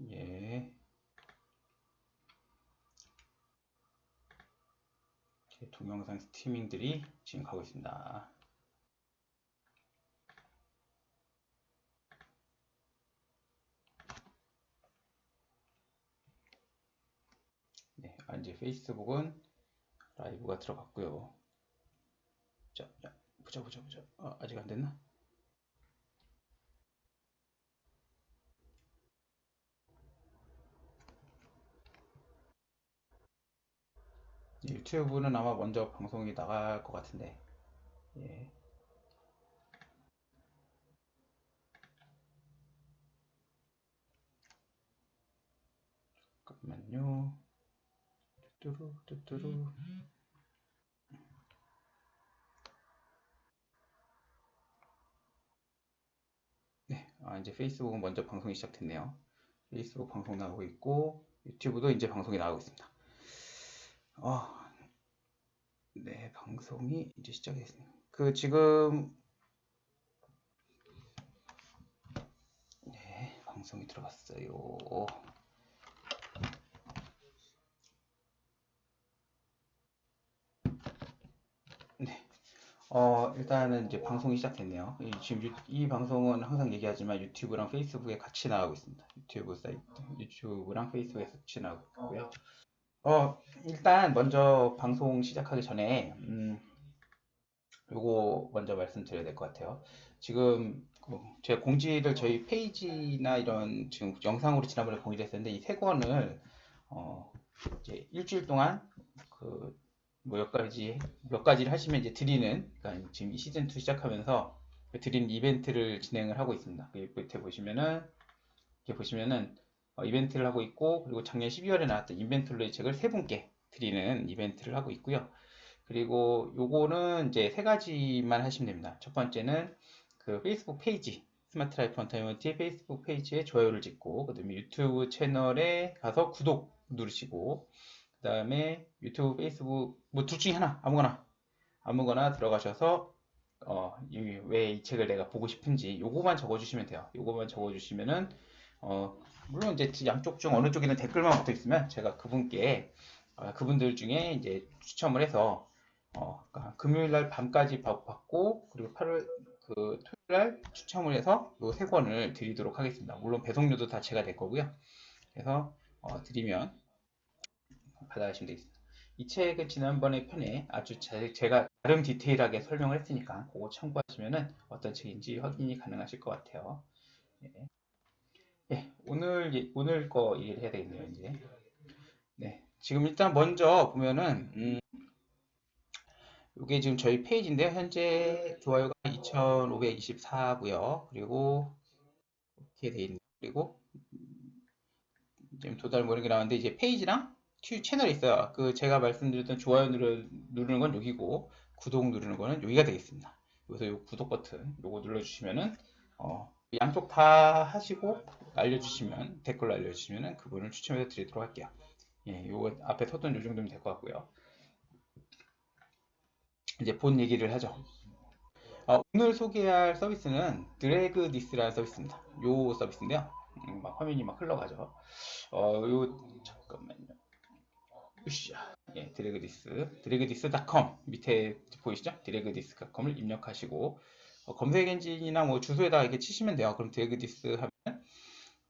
예. 제 동영상 스트리밍들이 지금 가고 있습니다. 네, 아, 이제 페이스북은 라이브가 들어갔고요. 자, 자, 보자, 보자, 보자. 아, 아직 안 됐나? 유튜브는 아마 먼저 방송이 나갈 것 같은데. 예. 잠깐만요. 뚜뚜루, 뚜뚜루. 네, 아, 이제 페이스북은 먼저 방송이 시작됐네요. 페이스북 방송 나오고 있고, 유튜브도 이제 방송이 나오고 있습니다. 어, 네, 방송이 이제 시작했습니다. 그 지금 네, 방송이 들어갔어요. 네. 어, 일단은 이제 방송이 시작됐네요. 이, 지금 유- 이 방송은 항상 얘기하지만 유튜브랑 페이스북에 같이 나가고 있습니다. 유튜브 사이트, 유튜브랑 페이스북에 같이 나가고 있고요. 어, 일단 먼저 방송 시작하기 전에 음, 요거 먼저 말씀드려야 될 것 같아요. 지금 그 제가 공지를 저희 페이지나 이런 지금 영상으로 지난번에 공지를 했었는데 이 세 권을 어, 이제 일주일 동안 그 뭐 몇 가지 몇 가지를 하시면 이제 드리는 그러니까 지금 이 시즌 2 시작하면서 드리는 이벤트를 진행을 하고 있습니다. 그 밑에 보시면은 이렇게 보시면은 어, 이벤트를 하고 있고 그리고 작년 12월에 나왔던 인벤토리 책을 세 분께 드리는 이벤트를 하고 있고요. 그리고 요거는 이제 세 가지만 하시면 됩니다. 첫 번째는 그 페이스북 페이지 스마트 라이프 언터이먼트 페이스북 페이지에 좋아요를 짓고 그 다음에 유튜브 채널에 가서 구독 누르시고 그 다음에 유튜브 페이스북 뭐 둘 중에 하나 아무거나 아무거나 들어가셔서 어, 왜 이 책을 내가 보고 싶은지 요거만 적어주시면 돼요. 요거만 적어주시면은 어, 물론 이제 양쪽 중 어느 쪽에는 댓글만 붙어 있으면 제가 그분께 어, 그분들 중에 이제 추첨을 해서 어, 그러니까 금요일 날 밤까지 받고 그리고 8월 그 토요일 날 추첨을 해서 요세 권을 드리도록 하겠습니다. 물론 배송료도 다 제가 될 거고요. 그래서 어, 드리면 받아가시면 되겠습니다. 이 책은 지난번에 편에 아주 제, 제가 나름 디테일하게 설명을 했으니까 그거 참고하시면은 어떤 책인지 확인이 가능하실 것 같아요. 예. 예, 오늘 예- 오늘 거 얘기를 해야 되겠네요, 이제. 네, 지금 일단 먼저 보면은 음, 이게 지금 저희 페이지인데요. 현재 좋아요가 2,524고요. 그리고 이렇게 돼 있는 그리고 지금 도달 모르게 나왔는데 이제 페이지랑 튜 채널이 있어요. 그 제가 말씀드렸던 좋아요 누르, 누르는 건 여기고 구독 누르는 거는 여기가 되겠습니다. 여기서 요 구독 버튼 요거 눌러주시면은 어, 양쪽 다 하시고 알려주시면 댓글로 알려주시면은 그분을 추첨해서 드리도록 할게요. 예, 요거 앞에 섰던 요 정도면 될 것 같고요. 이제 본 얘기를 하죠. 어, 오늘 소개할 서비스는 드래그 디스라는 서비스입니다. 요 서비스인데요. 음, 막 화면이 막 흘러가죠. 어, 요 잠깐만요. 으쌰. 예, 드래그 디스, 드래그 디스.com 밑에 보이시죠? 드래그 디스.com을 입력하시고 어, 검색 엔진이나 뭐 주소에다 이렇게 치시면 돼요. 그럼 드래그 디스 하면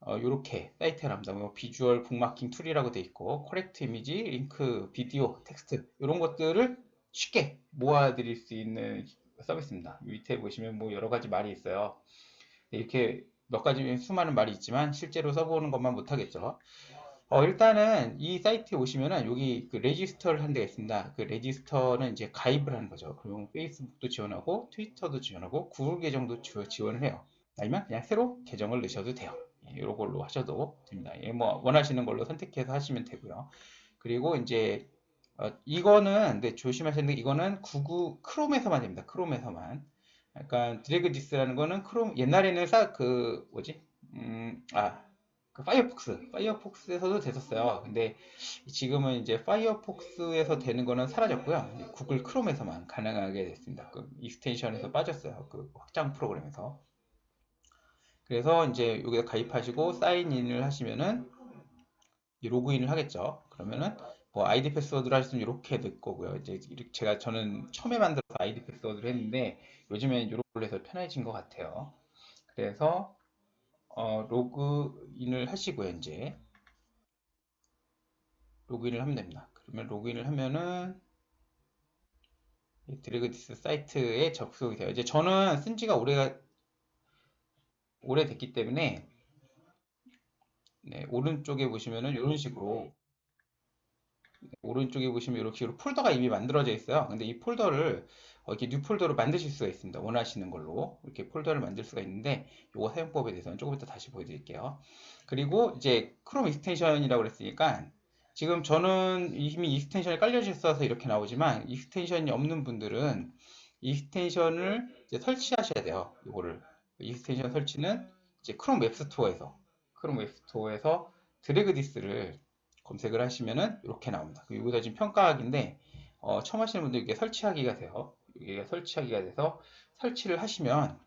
어, 요렇게 사이트가 납니다. 뭐 비주얼 북마킹 툴이라고 돼 있고 코렉트 이미지, 링크, 비디오, 텍스트 이런 것들을 쉽게 모아드릴 수 있는 서비스입니다. 밑에 보시면 뭐 여러 가지 말이 있어요. 네, 이렇게 몇 가지 수많은 말이 있지만 실제로 써보는 것만 못하겠죠. 어, 일단은 이 사이트에 오시면은 여기 그 레지스터를 한 데가 있습니다. 그 레지스터는 이제 가입을 하는 거죠. 그리고 페이스북도 지원하고 트위터도 지원하고 구글 계정도 지- 지원을 해요. 아니면 그냥 새로 계정을 넣으셔도 돼요. 예, 이런 걸로 하셔도 됩니다. 예, 뭐 원하시는 걸로 선택해서 하시면 되고요. 그리고 이제 어, 이거는 네, 조심하셔야 게 이거는 구글 크롬에서만 됩니다. 크롬에서만. 약간 드래그 디스라는 거는 크롬 옛날에는 사 그 뭐지? 음, 아, 그 파이어폭스, 파이어폭스에서도 됐었어요. 근데 지금은 이제 파이어폭스에서 되는 거는 사라졌고요. 구글 크롬에서만 가능하게 됐습니다. 그 익스텐션에서 빠졌어요. 그 확장 프로그램에서. 그래서 이제 여기다 가입하시고 사인인을 하시면은 이 로그인을 하겠죠. 그러면은 뭐 아이디 패스워드를 하시면 이렇게 될 거고요. 이제 이렇게 제가 저는 처음에 만들어서 아이디 패스워드를 했는데 요즘엔 걸로 해서 편해진 것 같아요. 그래서 어, 로그인을 하시고요. 이제 로그인을 하면 됩니다. 그러면 로그인을 하면은 이 드래그 디스 사이트에 접속이 돼요. 이제 저는 쓴 지가 오래가 오래됐기 때문에 네, 오른쪽에 보시면은 이런 식으로 오른쪽에 보시면 이렇게 식으로 폴더가 이미 만들어져 있어요. 근데 이 폴더를 어, 이렇게 뉴 폴더로 만드실 수가 있습니다. 원하시는 걸로 이렇게 폴더를 만들 수가 있는데 이거 사용법에 대해서는 조금 이따 다시 보여드릴게요. 그리고 이제 크롬 익스텐션이라고 그랬으니까 지금 저는 이미 익스텐션이 깔려져 있어서 이렇게 나오지만 익스텐션이 없는 분들은 익스텐션을 설치하셔야 돼요. 이거를 익스텐션 설치는 이제 크롬 웹스토어에서 크롬 웹스토어에서 드래그 디스를 검색을 하시면은 이렇게 나옵니다. 여기다 지금 평가하기인데 어, 처음 하시는 분들 이게 설치하기가 돼요. 이게 설치하기가 돼서 설치를 하시면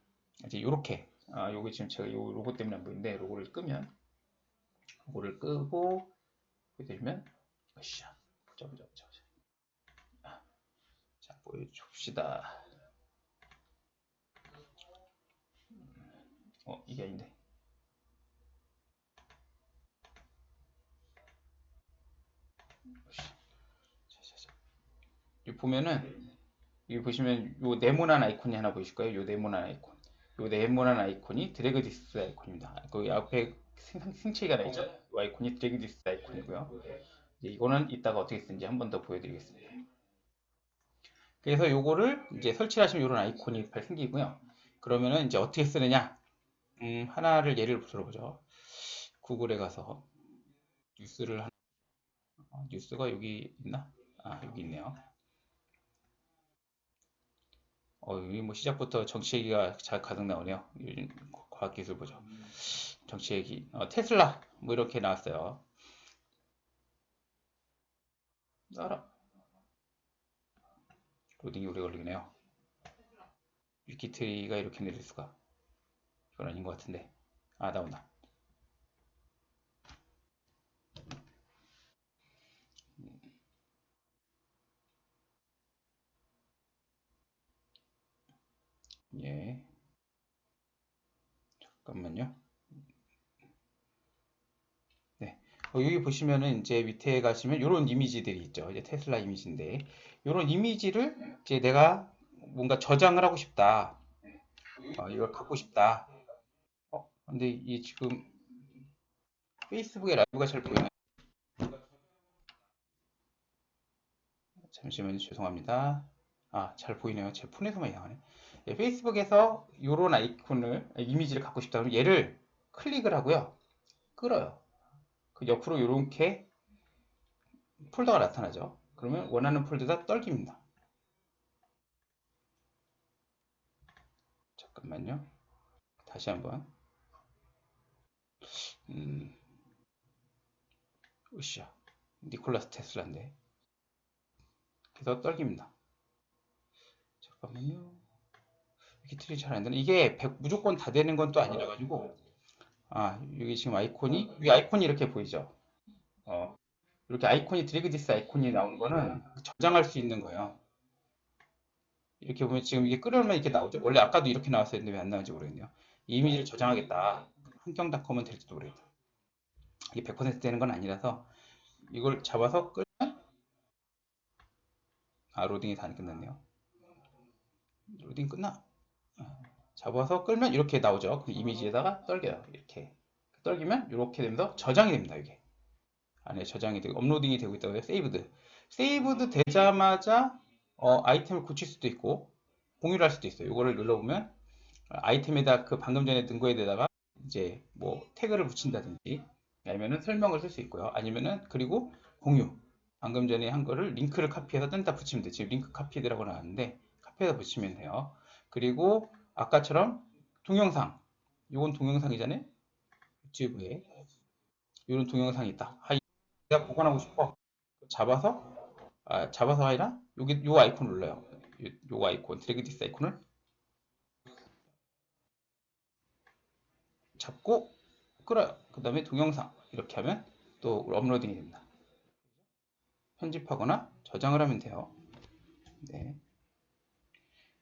이제 이렇게 아, 요게 지금 제가 요 로고 때문에 안 보이는데 로고를 끄면 로고를 끄고 이렇게 되면 으쌰 보자 보자 보자 보자 아, 자 보여줍시다 어 이게 아닌데 여기 보면은 여기 보시면 요 네모난 아이콘이 하나 보이실 거예요. 요 네모난 아이콘. 요 네모난 아이콘이 드래그 디스 아이콘입니다. 거기 앞에 생, 생체가 나있죠. 요 아이콘이 드래그 디스 아이콘이고요. 이제 이거는 이따가 어떻게 쓰는지 한 번 더 보여드리겠습니다. 그래서 요거를 이제 설치하시면 이런 아이콘이 생기고요. 그러면은 이제 어떻게 쓰느냐? 음, 하나를 예를 들어보죠. 구글에 가서 뉴스를 하나, 어, 뉴스가 여기 있나? 아, 여기 있네요. 어, 여기 뭐 시작부터 정치 얘기가 잘 가득 나오네요. 요즘 과학기술 보죠. 정치 얘기. 어, 테슬라 뭐 이렇게 나왔어요. 알아. 로딩이 오래 걸리네요. 위키트리가 이렇게 내릴 수가. 이건 아닌 것 같은데. 아, 나온다. 예. 잠깐만요. 네. 어, 여기 보시면은 이제 밑에 가시면 이런 이미지들이 있죠. 이제 테슬라 이미지인데 이런 이미지를 이제 내가 뭔가 저장을 하고 싶다. 어, 이걸 갖고 싶다. 어, 근데 이 지금 페이스북에 라이브가 잘 보이나요? 잠시만요. 죄송합니다. 아, 잘 보이네요. 제 폰에서만 이상하네. 예, 페이스북에서 이런 아이콘을 이미지를 갖고 싶다 그러면 얘를 클릭을 하고요 끌어요 그 옆으로 이렇게 폴더가 나타나죠 그러면 원하는 폴더에다 떨깁니다 잠깐만요 다시 한번 음, 으쌰 니콜라스 테슬라인데 그래서 떨깁니다 잠깐만요 비트리 잘안 되나? 이게 100, 무조건 다 되는 건 또 아니라 가지고 아 여기 지금 아이콘이 이 아이콘이 이렇게 보이죠? 어 이렇게 아이콘이 드래그 디스 아이콘이 나오는 거는 저장할 수 있는 거예요. 이렇게 보면 지금 이게 끌어오면 이렇게 나오죠. 원래 아까도 이렇게 나왔어야 했는데 왜 안 나오는지 모르겠네요. 이 이미지를 저장하겠다. 환경닷컴은 될지도 모르겠다. 이게 100% 되는 건 아니라서 이걸 잡아서 끌면 아 로딩이 다 끝났네요. 로딩 끝나? 잡아서 끌면 이렇게 나오죠. 그 이미지에다가 떨겨요. 이렇게 떨기면 이렇게 되면서 저장이 됩니다. 이게 안에 저장이 되고 업로딩이 되고 있다고 해요. 세이브드. 세이브드 되자마자 어, 아이템을 고칠 수도 있고 공유를 할 수도 있어요. 이거를 눌러보면 아이템에다 그 방금 전에 든 거에다가 이제 뭐 태그를 붙인다든지 아니면은 설명을 쓸 수 있고요. 아니면은 그리고 공유. 방금 전에 한 거를 링크를 카피해서 딴다 붙이면 돼. 지금 링크 카피드라고 나왔는데 카피해서 붙이면 돼요. 그리고 아까처럼 동영상. 이건 동영상이잖아요. 유튜브에. 이런 동영상이 있다. 하 내가 보관하고 싶어. 잡아서 아, 잡아서 아니라? 여기 요 아이콘 눌러요. 요, 요 아이콘 드래그 디스 아이콘을 잡고 끌어요. 그 다음에 동영상 이렇게 하면 또 업로딩이 됩니다. 편집하거나 저장을 하면 돼요. 네.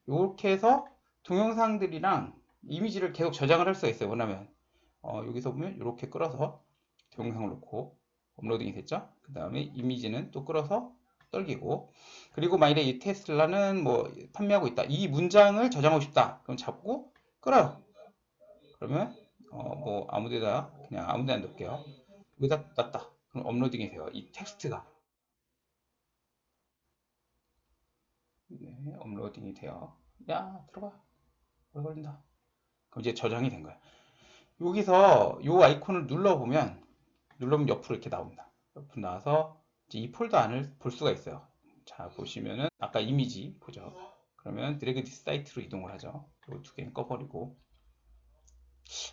이렇게 해서 동영상들이랑 이미지를 계속 저장을 할 수가 있어요. 원하면 어, 여기서 보면 이렇게 끌어서 동영상을 놓고 업로딩이 됐죠. 그 다음에 이미지는 또 끌어서 떨기고 그리고 만약에 이 테슬라는 뭐 판매하고 있다. 이 문장을 저장하고 싶다. 그럼 잡고 끌어요. 그러면 어, 뭐 아무데나 그냥 아무데나 넣을게요. 여기다 놨다. 그럼 업로딩이 돼요. 이 텍스트가 네, 업로딩이 돼요. 야 들어가. 오래 걸린다. 그럼 이제 저장이 된 거야. 여기서 이 아이콘을 눌러보면 눌러보면 옆으로 이렇게 나옵니다. 옆으로 나와서 이 폴더 안을 볼 수가 있어요. 자 보시면은 아까 이미지 보죠. 그러면 드래그 디스 사이트로 이동을 하죠. 이 두 개는 꺼버리고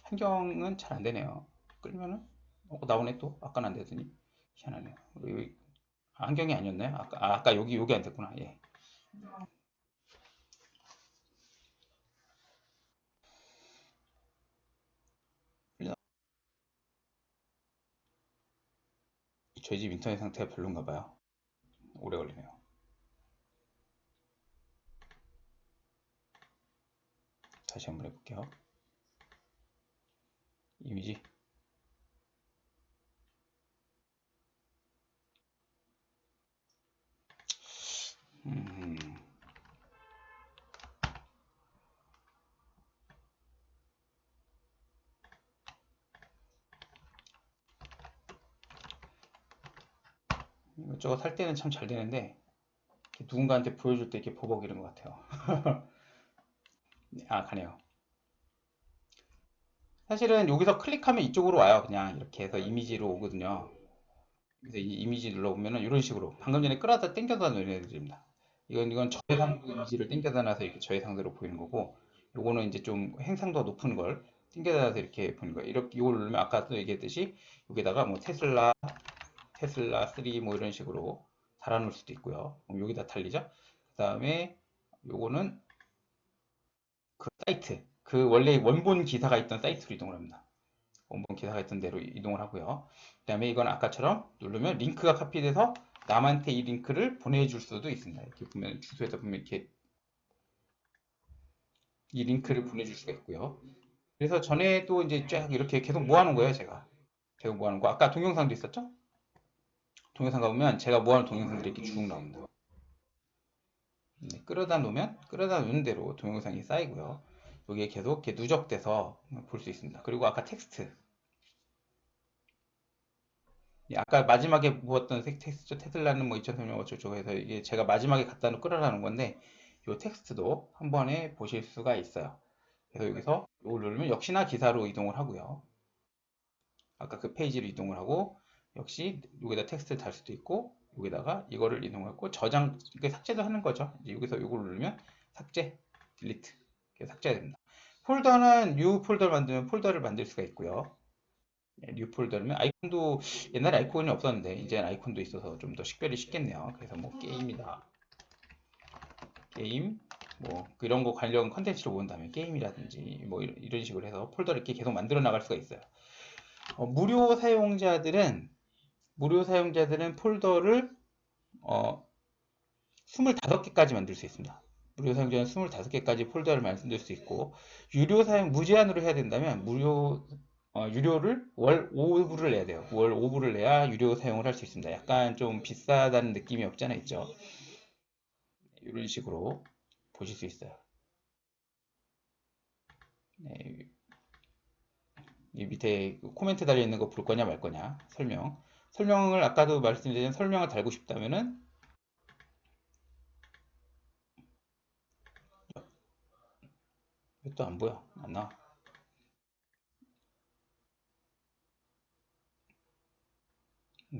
한경은 잘 안 되네요. 끌면은 어, 나오네 또 아까는 안 되더니 희한하네요. 여기, 아, 한경이 아니었나요? 아까 아, 아까 여기 여기 안 됐구나. 예. 저희 집 인터넷 상태가 별론가 봐요. 오래 걸리네요. 다시 한번 해볼게요. 이미지. 음. 이것저것 할 때는 참 잘 되는데 누군가한테 보여줄 때 이렇게 버벅이는 것 같아요. 아 가네요. 사실은 여기서 클릭하면 이쪽으로 와요. 그냥 이렇게 해서 이미지로 오거든요. 그래서 이 이미지 눌러보면은 이런 식으로 방금 전에 끌어다 당겨다 놓은 애들입니다. 이건 이건 저해상 이미지를 당겨다 놔서 이렇게 저해상도로 보이는 거고 요거는 이제 좀 행상도가 높은 걸 당겨다 놔서 이렇게 보이는 거예요. 이렇게 이걸 누르면 아까도 얘기했듯이 여기다가 뭐 테슬라 테슬라 3 뭐 이런 식으로 달아놓을 수도 있고요. 그럼 여기다 달리죠. 그 다음에 요거는 그 사이트 그 원래 원본 기사가 있던 사이트로 이동을 합니다. 원본 기사가 있던 대로 이동을 하고요. 그 다음에 이건 아까처럼 누르면 링크가 카피돼서 남한테 이 링크를 보내줄 수도 있습니다. 이렇게 보면 주소에다 보면 이렇게 이 링크를 보내줄 수가 있고요. 그래서 전에도 이제 쫙 이렇게 계속 모아놓은 거예요, 제가. 계속 모아놓은 거. 아까 동영상도 있었죠? 동영상 가보면 제가 모아놓은 동영상들이 이렇게 쭉 나옵니다. 네, 끌어다 놓으면 끌어다 놓는 대로 동영상이 쌓이고요. 여기에 계속 이렇게 누적돼서 볼 수 있습니다. 그리고 아까 텍스트. 예, 아까 마지막에 모았던 텍스트 테슬라는 뭐 2003년 어쩌고 해서 이게 제가 마지막에 갖다 끌어라는 건데 이 텍스트도 한 번에 보실 수가 있어요. 그래서 여기서 이걸 누르면 역시나 기사로 이동을 하고요. 아까 그 페이지로 이동을 하고 역시 여기다 텍스트를 달 수도 있고 여기다가 이거를 이동하고 저장 이게 삭제도 하는 거죠. 이제 여기서 이걸 누르면 삭제, 딜리트 삭제가 됩니다. 폴더는 뉴 폴더를 만들면 폴더를 만들 수가 있고요. 네, 뉴 폴더면 아이콘도 옛날에 아이콘이 없었는데 이제 아이콘도 있어서 좀 더 식별이 쉽겠네요. 그래서 뭐 게임이다. 게임 뭐 이런 거 관련 컨텐츠를 모은 다음에 게임이라든지 뭐 이런 식으로 해서 폴더를 이렇게 계속 만들어 나갈 수가 있어요. 어, 무료 사용자들은 무료 사용자들은 폴더를 어, 25개까지 만들 수 있습니다. 무료 사용자는 25개까지 폴더를 만들 수 있고 유료 사용 무제한으로 해야 된다면 무료 어, 유료를 월 5불을 내야 돼요. 월 5불을 내야 유료 사용을 할 수 있습니다. 약간 좀 비싸다는 느낌이 없지 않아 있죠. 이런 식으로 보실 수 있어요. 네, 이 밑에 코멘트 달려 있는 거 볼 거냐 말 거냐 설명 설명을 아까도 말씀드린 설명을 달고 싶다면은 또안 보여 안 나와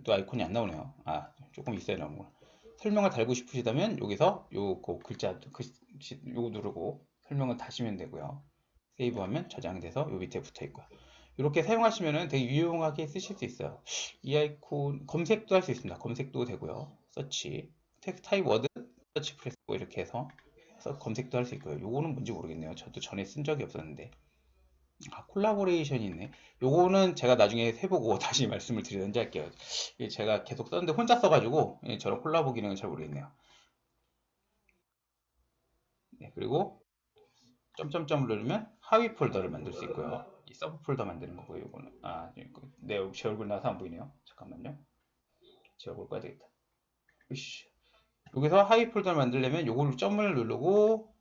또 아이콘이 안 나오네요 아 조금 있어야 나오구나 설명을 달고 싶으시다면 여기서 요그 글자 글씨 요거 누르고 설명을 다시면 되고요 세이브하면 저장돼서 요 밑에 붙어 있고요 이렇게 사용하시면 되게 유용하게 쓰실 수 있어요. 이 아이콘 검색도 할 수 있습니다. 검색도 되고요. 서치, 텍스트 타입 워드, 서치 프레스 뭐 이렇게 해서, 해서 검색도 할 수 있고요. 요거는 뭔지 모르겠네요. 저도 전에 쓴 적이 없었는데 아, 콜라보레이션이 있네. 요거는 제가 나중에 해보고 다시 말씀을 드리든지 할게요. 제가 계속 썼는데 혼자 써가지고 예, 저런 콜라보 기능은 잘 모르겠네요. 네, 그리고 점점점을 누르면 하위 폴더를 만들 수 있고요. 이 서브 폴더 만드는 거고요. 요거는 아, 이거 내 얼- 제 얼굴 나와서 안 보이네요. 잠깐만요. 제 얼굴 꺼야 되겠다. 으쌰. 여기서 하위 폴더를 만들려면 요걸 점을 누르고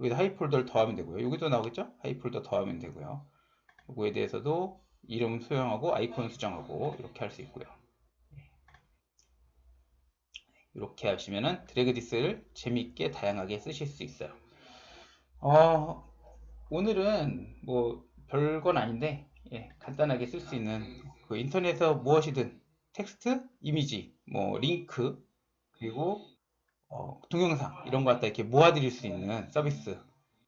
여기다 하위 폴더를 더하면 되고요. 여기도 나오겠죠? 하위 폴더 더하면 되고요. 요거에 대해서도 이름 수정하고 아이콘 수정하고 이렇게 할 수 있고요. 이렇게 하시면은 드래그 디스를 재밌게 다양하게 쓰실 수 있어요. 어, 오늘은 뭐 별건 아닌데 예, 간단하게 쓸 수 있는 그 인터넷에서 무엇이든 텍스트, 이미지, 뭐 링크 그리고 어, 동영상 이런 거 갖다 이렇게 모아드릴 수 있는 서비스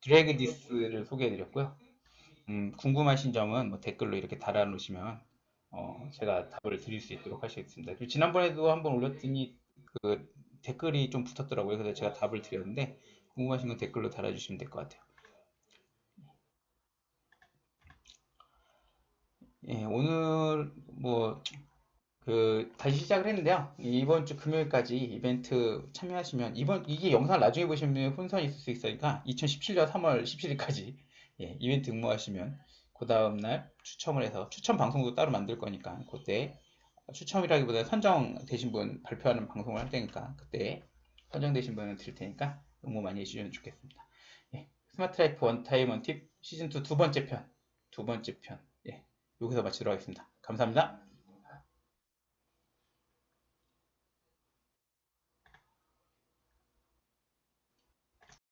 드래그 디스를 소개해드렸고요. 음, 궁금하신 점은 뭐 댓글로 이렇게 달아놓으시면 어, 제가 답을 드릴 수 있도록 하시겠습니다. 그리고 지난번에도 한번 올렸더니 그 댓글이 좀 붙었더라고요. 그래서 제가 답을 드렸는데 궁금하신 건 댓글로 달아주시면 될 것 같아요. 예, 오늘 뭐 그 다시 시작을 했는데요. 이번 주 금요일까지 이벤트 참여하시면 이번 이게 영상을 나중에 보시면 혼선이 있을 수 있으니까 2017년 3월 17일까지 예, 이벤트 응모하시면 그 다음 날 추첨을 해서 추첨 방송도 따로 만들 거니까 그때 추첨이라기보다 선정되신 분 발표하는 방송을 할 테니까 그때 선정되신 분을 드릴 테니까 응모 많이 해주시면 좋겠습니다. 예, 스마트 라이프 원타임 원팁 시즌 2 두 번째 편 두 번째 편 예, 여기서 마치도록 하겠습니다. 감사합니다.